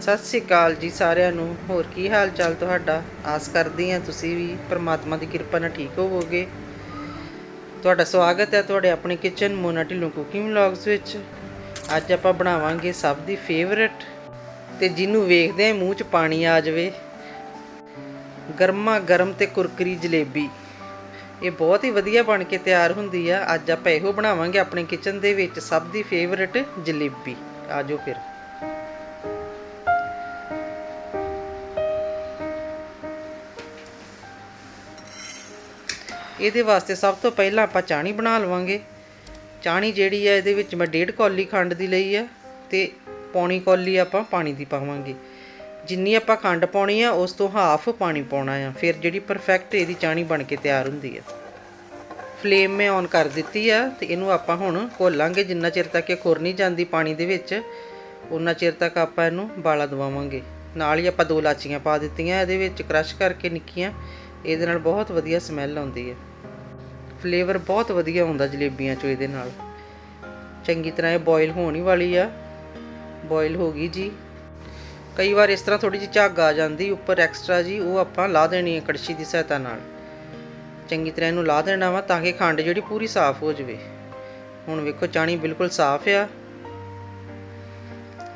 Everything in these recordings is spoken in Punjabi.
ਸਤਿ ਸ੍ਰੀ ਅਕਾਲ ਜੀ ਸਾਰਿਆਂ ਨੂੰ। ਹੋਰ ਕੀ ਹਾਲ ਚਾਲ ਤੁਹਾਡਾ? ਆਸ ਕਰਦੀ ਹਾਂ ਤੁਸੀਂ ਵੀ ਪ੍ਰਮਾਤਮਾ ਦੀ ਕਿਰਪਾ ਨਾਲ ਠੀਕ ਹੋਵੋਗੇ। ਤੁਹਾਡਾ ਸਵਾਗਤ ਹੈ ਤੁਹਾਡੇ ਆਪਣੇ kitchen Mona Dhillon cooking vlogs ਵਿੱਚ। ਅੱਜ ਆਪਾਂ ਬਣਾਵਾਂਗੇ ਸਭ ਦੀ ਫੇਵਰਟ ਤੇ ਜਿਹਨੂੰ ਵੇਖਦੇ ਆ ਮੂੰਹ 'ਚ ਪਾਣੀ ਆ ਜਾਵੇ। ਗਰਮਾ ਗਰਮ ਤੇ ਕੁਰਕਰੀ ਜਲੇਬੀ। ਇਹ ਬਹੁਤ ਹੀ ਵਧੀਆ ਬਣ ਕੇ ਤਿਆਰ ਹੁੰਦੀ ਆ। ਅੱਜ ਆਪਾਂ ਇਹੋ ਬਣਾਵਾਂਗੇ ਆਪਣੇ ਕਿਚਨ ਦੇ ਵਿੱਚ ਸਭ ਦੀ ਫੇਵਰਟ ਜਲੇਬੀ। ਆਜੋ ਫਿਰ। ਇਹਦੇ ਵਾਸਤੇ ਸਭ ਤੋਂ ਪਹਿਲਾਂ ਆਪਾਂ ਚਾਣੀ ਬਣਾ ਲਵਾਂਗੇ। ਚਾਣੀ ਜਿਹੜੀ ਹੈ ਇਹਦੇ ਵਿੱਚ ਮੈਂ ਡੇਢ ਕੌਲੀ ਖੰਡ ਦੀ ਲਈ ਹੈ ਤੇ ਪੌਣੀ ਕੌਲੀ ਆਪਾਂ ਪਾਣੀ ਦੀ ਪਾਵਾਂਗੇ। ਜਿੰਨੀ ਆਪਾਂ ਖੰਡ ਪਾਉਣੀ ਆ, ਉਸ ਤੋਂ ਹਾਫ ਪਾਣੀ ਪਾਉਣਾ ਆ। ਫਿਰ ਜਿਹੜੀ ਪਰਫੈਕਟ ਇਹਦੀ ਚਾਣੀ ਬਣ ਕੇ ਤਿਆਰ ਹੁੰਦੀ ਹੈ ਫਲੇਮ ਮੈਂ ਔਨ ਕਰ ਦਿੱਤੀ ਆ ਤੇ ਇਹਨੂੰ ਆਪਾਂ ਹੁਣ ਘੋਲਾਂਗੇ। ਜਿੰਨਾ ਚਿਰ ਤੱਕ ਇਹ ਖੁਰ ਨਹੀਂ ਜਾਂਦੀ ਪਾਣੀ ਦੇ ਵਿੱਚ ਉਨਾ ਚਿਰ ਤੱਕ ਆਪਾਂ ਇਹਨੂੰ ਬਾਲਾ ਦਵਾਵਾਂਗੇ। ਨਾਲ ਹੀ ਆਪਾਂ ਦੋ ਲਾਚੀਆਂ ਪਾ ਦਿੱਤੀਆਂ, ਇਹਦੇ ਵਿੱਚ ਕ੍ਰਸ਼ ਕਰਕੇ ਨਿੱਕੀਆਂ। ਇਹਦੇ ਨਾਲ ਬਹੁਤ ਵਧੀਆ ਸਮੈਲ ਆਉਂਦੀ ਹੈ ਫਲੇਵਰ ਬਹੁਤ ਵਧੀਆ ਹੁੰਦਾ ਜਲੇਬੀਆਂ ਚੋਂ ਇਹਦੇ ਨਾਲ। ਚੰਗੀ ਤਰ੍ਹਾਂ ਇਹ ਬੋਇਲ ਹੋਣ ਹੀ ਵਾਲੀ ਆ। ਬੋਇਲ ਹੋ ਗਈ ਜੀ। ਕਈ ਵਾਰ ਇਸ ਤਰ੍ਹਾਂ ਥੋੜੀ ਜਿਹੀ ਝੱਗ ਆ ਜਾਂਦੀ, ਉੱਪਰ ਐਕਸਟਰਾ ਜੀ, ਉਹ ਆਪਾਂ ਲਾ ਦੇਣੀ ਹੈ ਕੜਛੀ ਦੀ ਸਹਾਇਤਾ ਨਾਲ। ਚੰਗੀ ਤਰ੍ਹਾਂ ਇਹਨੂੰ ਲਾ ਦੇਣਾ ਵਾ ਤਾਂ ਕਿ ਖੰਡ ਜਿਹੜੀ ਪੂਰੀ ਸਾਫ਼ ਹੋ ਜਾਵੇ। ਹੁਣ ਵੇਖੋ, ਚਾਣੀ ਬਿਲਕੁਲ ਸਾਫ਼ ਆ।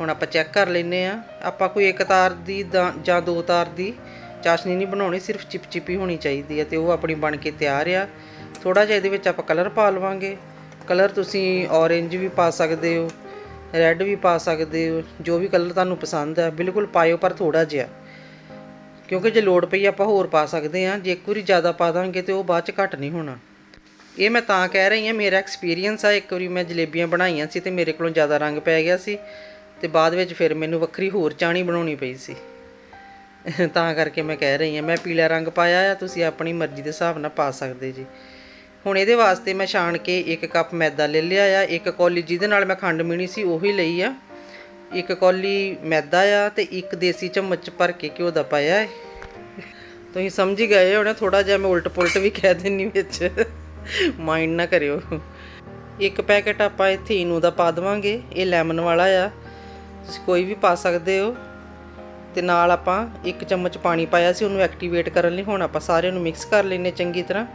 ਹੁਣ ਆਪਾਂ ਚੈੱਕ ਕਰ ਲੈਨੇ ਆ। ਆਪਾਂ ਕੋਈ ਇੱਕ ਤਾਰ ਦੀ ਦਾ- ਜਾਂ ਦੋ ਤਾਰ ਦੀ ਚਾਸ਼ਨੀ ਨਹੀਂ ਬਣਾਉਣੀ, ਸਿਰਫ ਚਿਪਚਿਪੀ ਹੋਣੀ ਚਾਹੀਦੀ ਹੈ ਤੇ ਉਹ ਆਪਣੀ ਬਣ ਕੇ ਤਿਆਰ ਆ। ਥੋੜਾ ਜਿਹਾ ਇਹਦੇ ਵਿੱਚ ਆਪਾਂ ਕਲਰ ਪਾ ਲਵਾਂਗੇ। ਕਲਰ ਤੁਸੀਂ ਔਰੇਂਜ ਵੀ ਪਾ ਸਕਦੇ ਹੋ ਰੈੱਡ ਵੀ ਪਾ ਸਕਦੇ ਹੋ, ਜੋ ਵੀ ਕਲਰ ਤੁਹਾਨੂੰ ਪਸੰਦ ਹੈ ਬਿਲਕੁਲ ਪਾਇਓ ਪਰ ਥੋੜਾ ਜਿਹਾ। ਕਿਉਂਕਿ ਜੇ ਲੋੜ ਪਈ ਆਪਾਂ ਹੋਰ ਪਾ ਸਕਦੇ ਹਾਂ, ਜੇ ਇੱਕ ਵਾਰੀ ਜ਼ਿਆਦਾ ਪਾ ਦਾਂਗੇ ਤੇ ਉਹ ਬਾਅਦ ਚ ਘੱਟ ਨਹੀਂ ਹੋਣਾ। ਇਹ ਮੈਂ ਤਾਂ ਕਹਿ ਰਹੀ ਹਾਂ, ਮੇਰਾ ਐਕਸਪੀਰੀਅੰਸ ਆ, ਇੱਕ ਵਾਰੀ ਮੈਂ ਜਲੇਬੀਆਂ ਬਣਾਈਆਂ ਸੀ ਤੇ ਮੇਰੇ ਕੋਲੋਂ ਜ਼ਿਆਦਾ ਰੰਗ ਪੈ ਗਿਆ ਸੀ ਤੇ ਬਾਅਦ ਵਿੱਚ ਫਿਰ ਮੈਨੂੰ ਵੱਖਰੀ ਹੋਰ ਚਾਣੀ ਬਣਾਉਣੀ ਪਈ ਸੀ। ਤਾਂ ਕਰਕੇ ਮੈਂ ਕਹਿ ਰਹੀ ਹਾਂ, ਮੈਂ ਪੀਲਾ ਰੰਗ ਪਾਇਆ ਆ, ਤੁਸੀਂ ਆਪਣੀ ਮਰਜ਼ੀ ਦੇ ਹਿਸਾਬ ਨਾਲ ਪਾ ਸਕਦੇ ਜੀ। ਹੁਣ ਇਹਦੇ ਵਾਸਤੇ ਮੈਂ ਛਾਣ ਕੇ ਇੱਕ ਕੱਪ ਮੈਦਾ ਲੈ ਲਿਆ ਆ, ਇੱਕ ਕੌਲੀ ਜਿਹਦੇ ਨਾਲ ਮੈਂ ਖੰਡ ਮੀਣੀ ਸੀ ਉਹੀ ਲਈ ਆ। ਇੱਕ ਕੌਲੀ ਮੈਦਾ ਆ ਤੇ ਇੱਕ ਦੇਸੀ ਚਮਚ ਭਰ ਕੇ ਘਿਓ ਦਾ ਪਾਇਆ ਹੈ ਤੁਸੀਂ ਸਮਝ ਹੀ ਗਏ ਹੋਣਾ ਥੋੜਾ ਜਿਹਾ ਮੈਂ ਉਲਟ ਪੁਲਟ ਵੀ ਕਹਿ ਦਿੰਨੀ ਵਿੱਚ। ਮਾਈਂਡ ਨਾ ਕਰਿਓ। ਇੱਕ ਪੈਕੇਟ ਆਪਾਂ ਇੱਥੇ ਇਨੂ ਦਾ ਪਾ ਦਵਾਂਗੇ, ਇਹ ਲੈਮਨ ਵਾਲਾ ਆ। ਤੁਸੀਂ ਕੋਈ ਵੀ ਪਾ ਸਕਦੇ ਹੋ। ਤੇ ਨਾਲ ਆਪਾਂ ਇੱਕ ਚਮਚ ਪਾਣੀ ਪਾਇਆ ਸੀ, ਉਹਨੂੰ ਐਕਟੀਵੇਟ ਕਰਨ ਲਈ। ਹੁਣ ਆਪਾਂ ਸਾਰਿਆਂ ਨੂੰ ਮਿਕਸ ਕਰ ਲੈਨੇ ਚੰਗੀ ਤਰ੍ਹਾਂ।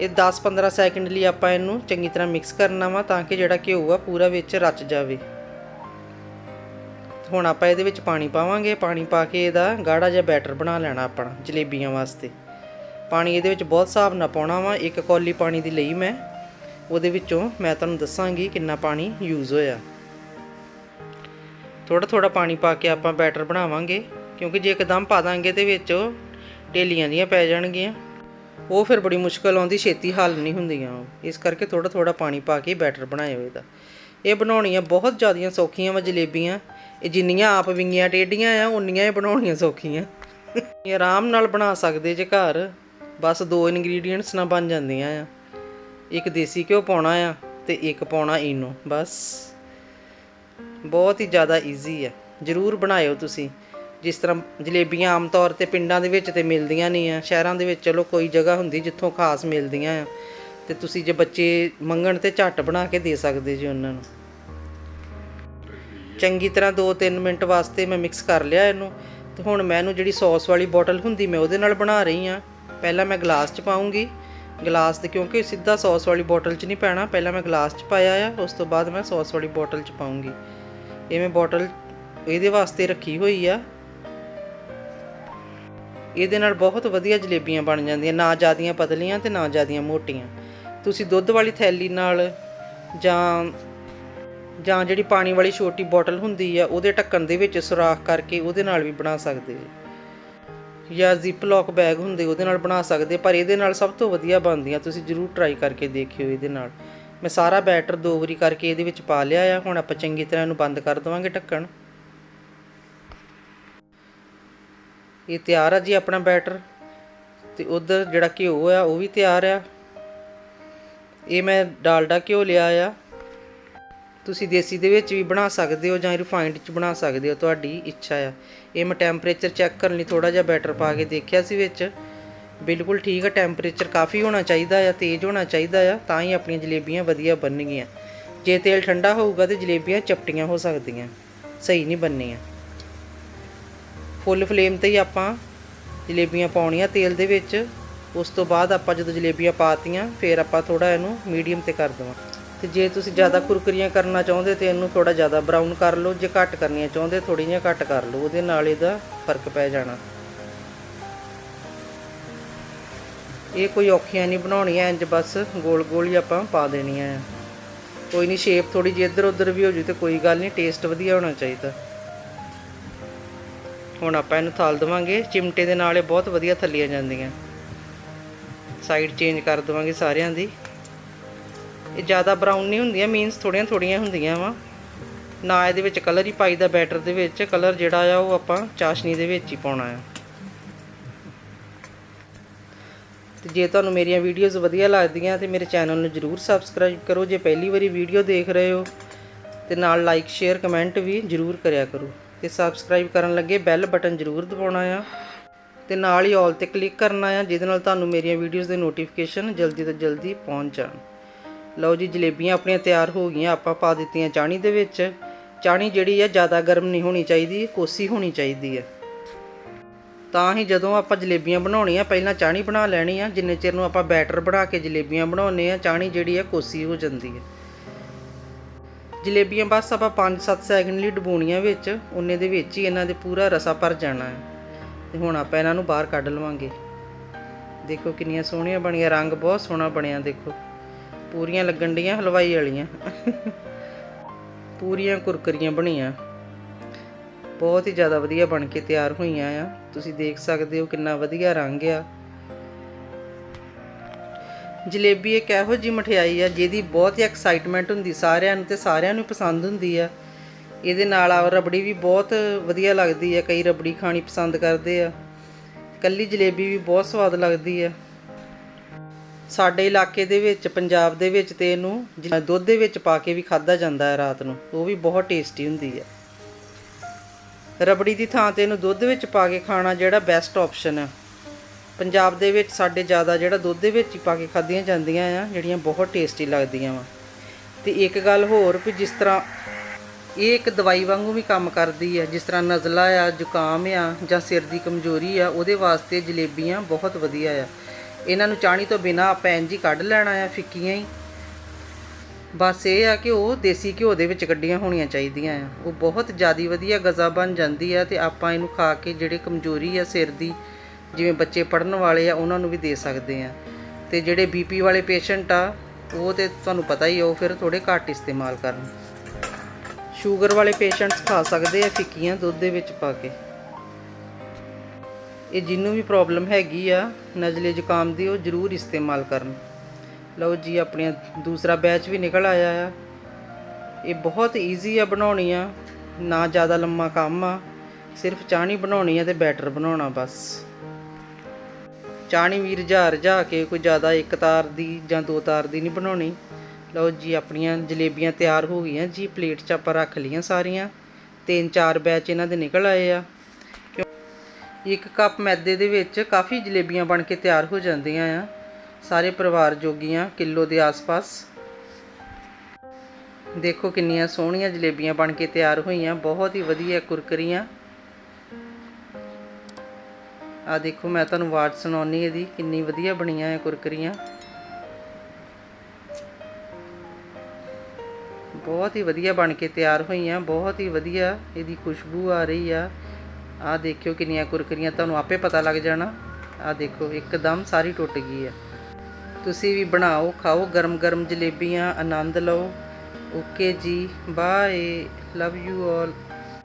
ਇਹ 10-15 ਸੈਕਿੰਡ ਲਈ ਆਪਾਂ ਇਹਨੂੰ ਚੰਗੀ ਤਰ੍ਹਾਂ ਮਿਕਸ ਕਰਨਾ ਵਾ ਤਾਂ ਕਿ ਜਿਹੜਾ ਘਿਓ ਆ ਪੂਰਾ ਵਿੱਚ ਰਚ ਜਾਵੇ। ਹੁਣ ਆਪਾਂ ਇਹਦੇ ਵਿੱਚ ਪਾਣੀ ਪਾਵਾਂਗੇ। ਪਾਣੀ ਪਾ ਕੇ ਇਹਦਾ ਗਾੜਾ ਜਿਹਾ ਬੈਟਰ ਬਣਾ ਲੈਣਾ ਆਪਣਾ ਜਲੇਬੀਆਂ ਵਾਸਤੇ। ਪਾਣੀ ਇਹਦੇ ਵਿੱਚ ਬਹੁਤ ਹਿਸਾਬ ਨਾਲ ਪਾਉਣਾ ਵਾ। ਇੱਕ ਕੌਲੀ ਪਾਣੀ ਦੀ ਲਈ ਮੈਂ। ਉਹਦੇ ਵਿੱਚੋਂ ਮੈਂ ਤੁਹਾਨੂੰ ਦੱਸਾਂਗੀ ਕਿੰਨਾ ਪਾਣੀ ਯੂਜ਼ ਹੋਇਆ। ਥੋੜਾ ਥੋੜਾ ਪਾਣੀ ਪਾ ਕੇ ਆਪਾਂ ਬੈਟਰ ਬਣਾਵਾਂਗੇ। ਕਿਉਂਕਿ ਜੇ ਇੱਕਦਮ ਪਾ ਦਾਂਗੇ ਤੇ ਵਿੱਚ ਢੇਲੀਆਂ ਦੀਆਂ ਪੈ ਜਾਣਗੀਆਂ। ਉਹ ਫਿਰ ਬੜੀ ਮੁਸ਼ਕਲ ਆਉਂਦੀ, ਛੇਤੀ ਹੱਲ ਨਹੀਂ ਹੁੰਦੀਆਂ। ਇਸ ਕਰਕੇ ਥੋੜਾ ਥੋੜਾ ਪਾਣੀ ਪਾ ਕੇ ਬੈਟਰ ਬਣਾਇਓ ਇਹਦਾ। ਇਹ ਬਣਾਉਣੀਆਂ ਬਹੁਤ ਜ਼ਿਆਦੀਆਂ ਸੌਖੀਆਂ ਵਾ ਜਲੇਬੀਆਂ। ਇਹ ਜਿੰਨੀਆਂ ਆਪ ਵਿੰਗੀਆਂ ਟੇਡੀਆਂ ਆ, ਉਨੀਆਂ ਇਹ ਬਣਾਉਣੀਆਂ ਸੌਖੀਆਂ। ਇਹ ਆਰਾਮ ਨਾਲ ਬਣਾ ਸਕਦੇ ਜੇ ਘਰ। ਬਸ ਦੋ ਇਨਗਰੀਡੀਅੰਟਸ ਨਾਲ ਬਣ ਜਾਂਦੀਆਂ ਆ। ਇੱਕ ਦੇਸੀ ਘਿਓ ਪਾਉਣਾ ਆ ਤੇ ਇੱਕ ਪਾਉਣਾ ਇਨੋ ਬਸ। ਬਹੁਤ ਹੀ ਜ਼ਿਆਦਾ ਈਜ਼ੀ ਹੈ ਜਰੂਰ ਬਣਾਇਓ ਤੁਸੀਂ। ਜਿਸ ਤਰ੍ਹਾਂ ਜਲੇਬੀਆਂ ਆਮ ਤੌਰ ਤੇ ਪਿੰਡਾਂ ਦੇ ਵਿੱਚ ਤੇ ਮਿਲਦੀਆਂ ਨਹੀਂ ਆ, ਸ਼ਹਿਰਾਂ ਦੇ ਵਿੱਚ ਚਲੋ ਕੋਈ ਜਗ੍ਹਾ ਹੁੰਦੀ ਜਿੱਥੋਂ ਖਾਸ ਮਿਲਦੀਆਂ ਆ। ਤੇ ਤੁਸੀਂ ਜੇ ਬੱਚੇ ਮੰਗਣ ਤੇ ਝੱਟ ਬਣਾ ਕੇ ਦੇ ਸਕਦੇ ਜੀ ਉਹਨਾਂ ਨੂੰ। ਚੰਗੀ ਤਰ੍ਹਾਂ 2-3 ਮਿੰਟ ਵਾਸਤੇ ਮੈਂ ਮਿਕਸ ਕਰ ਲਿਆ ਇਹਨੂੰ। ਤੇ ਹੁਣ ਮੈਂ ਇਹਨੂੰ ਜਿਹੜੀ ਸੌਸ ਵਾਲੀ ਬੋਟਲ ਹੁੰਦੀ ਮੈਂ ਉਹਦੇ ਨਾਲ ਬਣਾ ਰਹੀ ਆ ਪਹਿਲਾਂ ਮੈਂ ਗਲਾਸ 'ਚ ਪਾਉਂਗੀ। ਗਲਾਸ ਤੇ ਕਿਉਂਕਿ ਸਿੱਧਾ ਸੌਸ ਵਾਲੀ ਬੋਟਲ 'ਚ ਨਹੀਂ ਪੈਣਾ, ਪਹਿਲਾਂ ਮੈਂ ਗਲਾਸ 'ਚ ਪਾਇਆ ਆ, ਉਸ ਤੋਂ ਬਾਅਦ ਮੈਂ ਸੌਸ ਵਾਲੀ ਬੋਟਲ 'ਚ ਪਾਉਂਗੀ। ਇਹ ਮੈਂ ਬੋਟਲ ਇਹਦੇ ਵਾਸਤੇ ਰੱਖੀ ਹੋਈ ਆ। ਇਹਦੇ ਨਾਲ ਬਹੁਤ ਵਧੀਆ ਜਲੇਬੀਆਂ ਬਣ ਜਾਂਦੀਆਂ, ਨਾ ਜ਼ਿਆਦੀਆਂ ਪਤਲੀਆਂ ਤੇ ਨਾ ਜ਼ਿਆਦੀਆਂ ਮੋਟੀਆਂ। ਤੁਸੀਂ ਦੁੱਧ ਵਾਲੀ ਥੈਲੀ ਨਾਲ ਜਾਂ ਜਾਂ ਜਿਹੜੀ ਪਾਣੀ ਵਾਲੀ ਛੋਟੀ ਬੋਟਲ ਹੁੰਦੀ ਆ, ਉਹਦੇ ਢੱਕਣ ਦੇ ਵਿੱਚ ਸੁਰਾਖ ਕਰਕੇ ਉਹਦੇ ਨਾਲ ਵੀ ਬਣਾ ਸਕਦੇ ਹੋ। ਜਾਂ ਜ਼ਿਪ ਲੌਕ ਬੈਗ ਹੁੰਦੇ, ਉਹਦੇ ਨਾਲ ਬਣਾ ਸਕਦੇ ਪਰ ਇਹਦੇ ਨਾਲ ਸਭ ਤੋਂ ਵਧੀਆ ਬਣਦੀਆਂ, ਤੁਸੀਂ ਜਰੂਰ ਟਰਾਈ ਕਰਕੇ ਦੇਖਿਓ ਇਹਦੇ ਨਾਲ। ਮੈਂ ਸਾਰਾ ਬੈਟਰ ਦੋ ਵਾਰੀ ਕਰਕੇ ਇਹਦੇ ਵਿੱਚ ਪਾ ਲਿਆ ਆ, ਹੁਣ ਆਪਾਂ ਚੰਗੀ ਤਰ੍ਹਾਂ ਇਹਨੂੰ ਬੰਦ ਕਰ ਦਵਾਂਗੇ ਢੱਕਣ। ਇਹ ਤਿਆਰ ਆ ਜੀ ਆਪਣਾ ਬੈਟਰ। ਤੇ ਉਧਰ ਜਿਹੜਾ ਘਿਓ ਆ, ਉਹ ਵੀ ਤਿਆਰ ਆ। ਇਹ ਮੈਂ ਡਾਲਡਾ ਘਿਓ ਲਿਆ ਆ। ਤੁਸੀਂ ਦੇਸੀ ਦੇ ਵਿੱਚ ਵੀ ਬਣਾ ਸਕਦੇ ਹੋ ਜਾਂ ਰਿਫਾਈਨਡ ਚ ਬਣਾ ਸਕਦੇ ਹੋ, ਤੁਹਾਡੀ ਇੱਛਾ ਆ। ਇਹ ਮੈਂ ਟੈਂਪਰੇਚਰ ਚੈੱਕ ਕਰਨ ਲਈ ਥੋੜਾ ਜਿਹਾ ਬੈਟਰ ਪਾ ਕੇ ਦੇਖਿਆ ਸੀ ਵਿੱਚ। ਬਿਲਕੁਲ ਠੀਕ ਹੈ ਟੈਂਪਰੇਚਰ ਕਾਫੀ ਹੋਣਾ ਚਾਹੀਦਾ ਆ, ਤੇਜ਼ ਹੋਣਾ ਚਾਹੀਦਾ ਆ, ਤਾਂ ਹੀ ਆਪਣੀਆਂ ਜਲੇਬੀਆਂ ਵਧੀਆ ਬਣਨਗੀਆਂ। ਜੇ ਤੇਲ ਠੰਡਾ ਹੋਊਗਾ ਤੇ ਜਲੇਬੀਆਂ ਚਪਟੀਆਂ ਹੋ ਸਕਦੀਆਂ। ਸਹੀ ਨਹੀਂ ਬਣਨੀਆਂ। ਫੁੱਲ ਫਲੇਮ ਤੇ ਹੀ ਆਪਾਂ ਜਲੇਬੀਆਂ ਪਾਉਣੀਆਂ ਤੇਲ ਦੇ ਵਿੱਚ। ਉਸ ਤੋਂ ਬਾਅਦ ਆਪਾਂ ਜਦੋਂ ਜਲੇਬੀਆਂ ਪਾਤੀਆਂ, ਫਿਰ ਆਪਾਂ ਥੋੜਾ ਇਹਨੂੰ ਮੀਡੀਅਮ ਤੇ ਕਰ ਦੇਵਾਂ। ਤੇ ਜੇ ਤੁਸੀਂ ਜ਼ਿਆਦਾ ਕੁਰਕਰੀਆਂ ਕਰਨਾ ਚਾਹੁੰਦੇ ਤੇ ਇਹਨੂੰ ਥੋੜਾ ਜ਼ਿਆਦਾ ਬਰਾਊਨ ਕਰ ਲਓ। ਜੇ ਘੱਟ ਕਰਨੀਆਂ ਚਾਹੁੰਦੇ ਥੋੜੀ ਜਿਹੀਆਂ ਘੱਟ ਕਰ ਲਓ। ਉਹਦੇ ਨਾਲ ਇਹਦਾ ਫ਼ਰਕ ਪੈ ਜਾਣਾ। ਇਹ ਕੋਈ ਔਖੀਆਂ ਨਹੀਂ ਬਣਾਉਣੀਆਂ ਇੰਜ ਬਸ ਗੋਲ ਗੋਲ ਹੀ ਆਪਾਂ ਪਾ ਦੇਣੀਆਂ ਆ। ਕੋਈ ਨਹੀਂ, ਸ਼ੇਪ ਥੋੜੀ ਜਿਹੀ ਇੱਧਰ ਉੱਧਰ ਵੀ ਹੋ ਜੂ ਤੇ ਕੋਈ ਗੱਲ ਨਹੀਂ ਟੇਸਟ ਵਧੀਆ ਹੋਣਾ ਚਾਹੀਦਾ। ਹੁਣ ਆਪਾਂ ਇਹਨੂੰ ਥਾਲ ਦੇਵਾਂਗੇ। ਚਿਮਟੇ ਦੇ ਨਾਲ ਇਹ ਬਹੁਤ ਵਧੀਆ ਥੱਲੀਆਂ ਜਾਂਦੀਆਂ। ਸਾਈਡ ਚੇਂਜ ਕਰ ਦੇਵਾਂਗੇ ਸਾਰਿਆਂ ਦੀ। ਇਹ ਜ਼ਿਆਦਾ ਬਰਾਊਨ ਨਹੀਂ ਹੁੰਦੀਆਂ ਮੀਨਸ ਥੋੜੀਆਂ ਥੋੜੀਆਂ ਹੁੰਦੀਆਂ ਵਾ। ਨਾ ਇਹਦੇ ਵਿੱਚ ਕਲਰ ਹੀ ਪਾਈਦਾ ਬੈਟਰ ਦੇ ਵਿੱਚ। ਕਲਰ ਜਿਹੜਾ ਆ ਉਹ ਆਪਾਂ ਚਾਸ਼ਨੀ ਦੇ ਵਿੱਚ ਹੀ ਪਾਉਣਾ ਆ। ਤੇ ਜੇ ਤੁਹਾਨੂੰ ਮੇਰੀਆਂ ਵੀਡੀਓਜ਼ ਵਧੀਆ ਲੱਗਦੀਆਂ ਤੇ ਮੇਰੇ ਚੈਨਲ ਨੂੰ ਜਰੂਰ ਸਬਸਕ੍ਰਾਈਬ ਕਰੋ। ਜੇ ਪਹਿਲੀ ਵਾਰੀ ਵੀਡੀਓ ਦੇਖ ਰਹੇ ਹੋ ਤੇ ਨਾਲ ਲਾਈਕ ਸ਼ੇਅਰ ਕਮੈਂਟ ਵੀ ਜਰੂਰ ਕਰਿਆ ਕਰੋ। ਤੇ ਸਬਸਕ੍ਰਾਈਬ ਕਰਨ ਲੱਗੇ ਬੈਲ ਬਟਨ ਜਰੂਰ ਦਬਾਉਣਾ ਆ। ਤੇ ਨਾਲ ਹੀ ਆਲ ਤੇ ਕਲਿੱਕ ਕਰਨਾ ਆ, ਜਿਹਦੇ ਨਾਲ ਤੁਹਾਨੂੰ ਮੇਰੀਆਂ ਵੀਡੀਓਜ਼ ਦੇ ਨੋਟੀਫਿਕੇਸ਼ਨ ਜਲਦੀ ਤੋਂ ਜਲਦੀ ਪਹੁੰਚ ਜਾਣ। ਲਓ ਜੀ, ਜਲੇਬੀਆਂ ਆਪਣੀਆਂ ਤਿਆਰ ਹੋ ਗਈਆਂ, ਆਪਾਂ ਪਾ ਦਿੱਤੀਆਂ ਚਾਣੀ ਦੇ ਵਿੱਚ। ਚਾਣੀ ਜਿਹੜੀ ਆ, ਜ਼ਿਆਦਾ ਗਰਮ ਨਹੀਂ ਹੋਣੀ ਚਾਹੀਦੀ, ਕੋਸੀ ਹੋਣੀ ਚਾਹੀਦੀ ਹੈ ਤਾਂ ਹੀ ਜਦੋਂ ਆਪਾਂ ਜਲੇਬੀਆਂ ਬਣਾਉਣੀਆਂ, ਪਹਿਲਾਂ ਚਾਣੀ ਬਣਾ ਲੈਣੀ ਆ। ਜਿੰਨੇ ਚਿਰ ਨੂੰ ਆਪਾਂ ਬੈਟਰ ਬਣਾ ਕੇ ਜਲੇਬੀਆਂ ਬਣਾਉਨੇ ਆ, ਚਾਣੀ ਜਿਹੜੀ ਆ, ਕੋਸੀ ਹੋ ਜਾਂਦੀ ਹੈ ਜਲੇਬੀਆਂ ਬਸ ਆਪਾਂ 5-7 ਸੈਕਿੰਡ ਲਈ ਡਬੋਣੀਆਂ ਵਿੱਚ, ਉਹਨੇ ਦੇ ਵਿੱਚ ਹੀ ਇਹਨਾਂ ਦੇ ਪੂਰਾ ਰਸਾ ਭਰ ਜਾਣਾ ਹੈ। ਤੇ ਹੁਣ ਆਪਾਂ ਇਹਨਾਂ ਨੂੰ ਬਾਹਰ ਕੱਢ ਲਵਾਂਗੇ। ਦੇਖੋ ਕਿੰਨੀਆਂ ਸੋਹਣੀਆਂ ਬਣੀਆਂ, ਰੰਗ ਬਹੁਤ ਸੋਹਣਾ ਬਣਿਆ, ਦੇਖੋ। ਪੂਰੀਆਂ ਲੱਗਣ ਡੀਆਂ ਹਲਵਾਈ ਵਾਲੀਆਂ। ਪੂਰੀਆਂ ਕੁਰਕਰੀਆਂ ਬਣੀਆਂ। ਬਹੁਤ ਹੀ ਜ਼ਿਆਦਾ ਵਧੀਆ ਬਣ ਕੇ ਤਿਆਰ ਹੋਈਆਂ ਆ। ਤੁਸੀਂ ਦੇਖ ਸਕਦੇ ਹੋ ਕਿੰਨਾ ਵਧੀਆ ਰੰਗ ਆ। ਜਲੇਬੀ ਇੱਕ ਇਹੋ ਜਿਹੀ ਮਠਿਆਈ ਆ ਜਿਹਦੀ ਬਹੁਤ ਹੀ ਐਕਸਾਈਟਮੈਂਟ ਹੁੰਦੀ, ਸਾਰਿਆਂ ਨੂੰ ਤੇ ਸਾਰਿਆਂ ਨੂੰ ਪਸੰਦ ਹੁੰਦੀ ਆ। ਇਹਦੇ ਨਾਲ ਆ ਰਬੜੀ ਵੀ ਬਹੁਤ ਵਧੀਆ ਲੱਗਦੀ ਆ, ਕਈ ਰਬੜੀ ਖਾਣੀ ਪਸੰਦ ਕਰਦੇ ਆ। ਕੱਲੀ ਜਲੇਬੀ ਵੀ ਬਹੁਤ ਸਵਾਦ ਲੱਗਦੀ ਆ। ਸਾਡੇ ਇਲਾਕੇ ਦੇ ਵਿੱਚ, ਪੰਜਾਬ ਦੇ ਵਿੱਚ ਤੇ ਇਹਨੂੰ ਜ- ਦੁੱਧ ਦੇ ਵਿੱਚ ਪਾ ਕੇ ਵੀ ਖਾਦਾ ਜਾਂਦਾ ਹੈ ਰਾਤ ਨੂੰ, ਉਹ ਵੀ ਬਹੁਤ ਟੇਸਟੀ ਹੁੰਦੀ ਹੈ ਰਬੜੀ ਦੀ ਥਾਂ ਤੇ ਇਹਨੂੰ ਦੁੱਧ ਵਿੱਚ ਪਾ ਕੇ ਖਾਣਾ ਜਿਹੜਾ ਬੈਸਟ ਆਪਸ਼ਨ ਹੈ ਪੰਜਾਬ ਦੇ ਵਿੱਚ ਸਾਡੇ ਜ਼ਿਆਦਾ ਜਿਹੜਾ ਦੁੱਧ ਦੇ ਵਿੱਚ ਹੀ ਪਾ ਕੇ ਖਾਧੀਆਂ ਜਾਂਦੀਆਂ ਆ, ਜਿਹੜੀਆਂ ਬਹੁਤ ਟੇਸਟੀ ਲੱਗਦੀਆਂ ਵਾ। ਤੇ ਇੱਕ ਗੱਲ ਹੋਰ ਵੀ ਜਿਸ ਤਰ੍ਹਾਂ ਇਹ ਇੱਕ ਦਵਾਈ ਵਾਂਗੂ ਵੀ ਕੰਮ ਕਰਦੀ ਆ, ਜਿਸ ਤਰ੍ਹਾਂ ਨਜ਼ਲਾ ਆ, ਜ਼ੁਕਾਮ ਆ ਜਾਂ ਸਿਰ ਦੀ ਕਮਜ਼ੋਰੀ ਆ, ਉਹਦੇ ਵਾਸਤੇ ਜਲੇਬੀਆਂ ਬਹੁਤ ਵਧੀਆ ਆ। ਇਹਨਾਂ ਨੂੰ ਚਾਣੀ ਤੋਂ ਬਿਨਾ ਆਪਾਂ ਇੰਜ ਹੀ ਕੱਢ ਲੈਣਾ ਆ, ਫਿੱਕੀਆਂ ਹੀ। ਬਸ ਇਹ ਆ ਕਿ ਉਹ ਦੇਸੀ ਘਿਓ ਦੇ ਵਿੱਚ ਕੱਢੀਆਂ ਹੋਣੀਆਂ ਚਾਹੀਦੀਆਂ ਆ। ਉਹ ਬਹੁਤ ਜ਼ਿਆਦੀ ਵਧੀਆ ਗਜ਼ਾ ਬਣ ਜਾਂਦੀ ਆ ਤੇ ਆਪਾਂ ਇਹਨੂੰ ਖਾ ਕੇ ਜਿਹੜੇ ਕਮਜ਼ੋਰੀ ਆ, ਸਿਰ ਦੀ ਜਿਵੇਂ ਬੱਚੇ ਪੜਨ ਵਾਲੇ ਆ ਉਹਨਾਂ ਨੂੰ ਵੀ ਦੇ ਸਕਦੇ ਆ। ਤੇ ਜਿਹੜੇ ਬੀਪੀ ਵਾਲੇ ਪੇਸ਼ੈਂਟ ਆ ਉਹ ਤੇ ਤੁਹਾਨੂੰ ਪਤਾ ਹੀ ਆ, ਉਹ ਫਿਰ ਥੋੜੇ ਘੱਟ ਇਸਤੇਮਾਲ ਕਰਨ। ਸ਼ੂਗਰ ਵਾਲੇ ਪੇਸ਼ੈਂਟਸ ਖਾ ਸਕਦੇ ਆ ਫਿੱਕੀਆਂ ਦੁੱਧ ਦੇ ਵਿੱਚ ਪਾ ਕੇ। ਇਹ ਜਿਹਨੂੰ ਵੀ ਪ੍ਰੋਬਲਮ ਹੈਗੀ ਆ ਨਜ਼ਲੇ ਜ਼ੁਕਾਮ ਦੀ ਉਹ ਜ਼ਰੂਰ ਇਸਤੇਮਾਲ ਕਰਨ। ਲਓ ਜੀ ਆਪਣੀਆਂ ਦੂਸਰਾ ਬੈਚ ਵੀ ਨਿਕਲ ਆਇਆ ਆ। ਇਹ ਬਹੁਤ ਈਜ਼ੀ ਆ ਬਣਾਉਣੀ ਆ। ਨਾ ਜ਼ਿਆਦਾ ਲੰਮਾ ਕੰਮ ਆ ਸਿਰਫ ਚਾਹਣੀ ਬਣਾਉਣੀ ਆ ਤੇ ਬੈਟਰ ਬਣਾਉਣਾ ਬਸ। ਚਾਹਣੀ ਵੀ ਰਝਾ ਰਝਾ ਕੇ ਕੋਈ ਜ਼ਿਆਦਾ ਇੱਕ ਤਾਰ ਦੀ ਜਾਂ ਦੋ ਤਾਰ ਦੀ ਨਹੀਂ ਬਣਾਉਣੀ। ਲਓ ਜੀ, ਆਪਣੀਆਂ ਜਲੇਬੀਆਂ ਤਿਆਰ ਹੋ ਗਈਆਂ ਜੀ, ਪਲੇਟ 'ਚ ਆਪਾਂ ਰੱਖ ਲਈਆਂ ਸਾਰੀਆਂ। ਤਿੰਨ ਚਾਰ ਬੈਚ ਇਹਨਾਂ ਦੇ ਨਿਕਲ ਆਏ ਆ। ਇੱਕ ਕੱਪ ਮੈਦੇ ਦੇ ਵਿੱਚ ਕਾਫੀ ਜਲੇਬੀਆਂ ਬਣ ਕੇ ਤਿਆਰ ਹੋ ਜਾਂਦੀਆਂ ਆ। ਸਾਰੇ ਪਰਿਵਾਰ ਜੋਗੀਆਂ, ਕਿਲੋ ਦੇ ਆਸ-ਪਾਸ। ਦੇਖੋ ਕਿੰਨੀਆਂ ਸੋਹਣੀਆਂ ਜਲੇਬੀਆਂ ਬਣ ਕੇ ਤਿਆਰ ਹੋਈਆਂ, ਬਹੁਤ ਹੀ ਵਧੀਆ ਕੁਰਕਰੀਆਂ। ਆ ਦੇਖੋ, ਮੈਂ ਤੁਹਾਨੂੰ ਆਵਾਜ਼ ਸੁਣਾਉਣੀ ਇਹਦੀ, ਕਿੰਨੀ ਵਧੀਆ ਬਣੀਆਂ ਹੈ ਕੁਰਕਰੀਆਂ। ਬਹੁਤ ਹੀ ਵਧੀਆ ਬਣ ਕੇ ਤਿਆਰ ਹੋਈਆਂ, ਬਹੁਤ ਹੀ ਵਧੀਆ ਇਹਦੀ ਖੁਸ਼ਬੂ ਆ ਰਹੀ ਆ। ਆ ਦੇਖਿਓ ਕਿੰਨੀਆਂ ਕੁਰਕਰੀਆਂ, ਤੁਹਾਨੂੰ ਆਪੇ ਪਤਾ ਲੱਗ ਜਾਣਾ। ਆ ਦੇਖੋ, ਇੱਕਦਮ ਸਾਰੀ ਟੁੱਟ ਗਈ ਆ। ਤੁਸੀਂ ਵੀ ਬਣਾਓ, ਖਾਓ ਗਰਮ ਗਰਮ ਜਲੇਬੀਆਂ, ਆਨੰਦ ਲਓ। ਓਕੇ ਜੀ, ਬਾਏ, ਲਵ ਯੂ ਆਲ।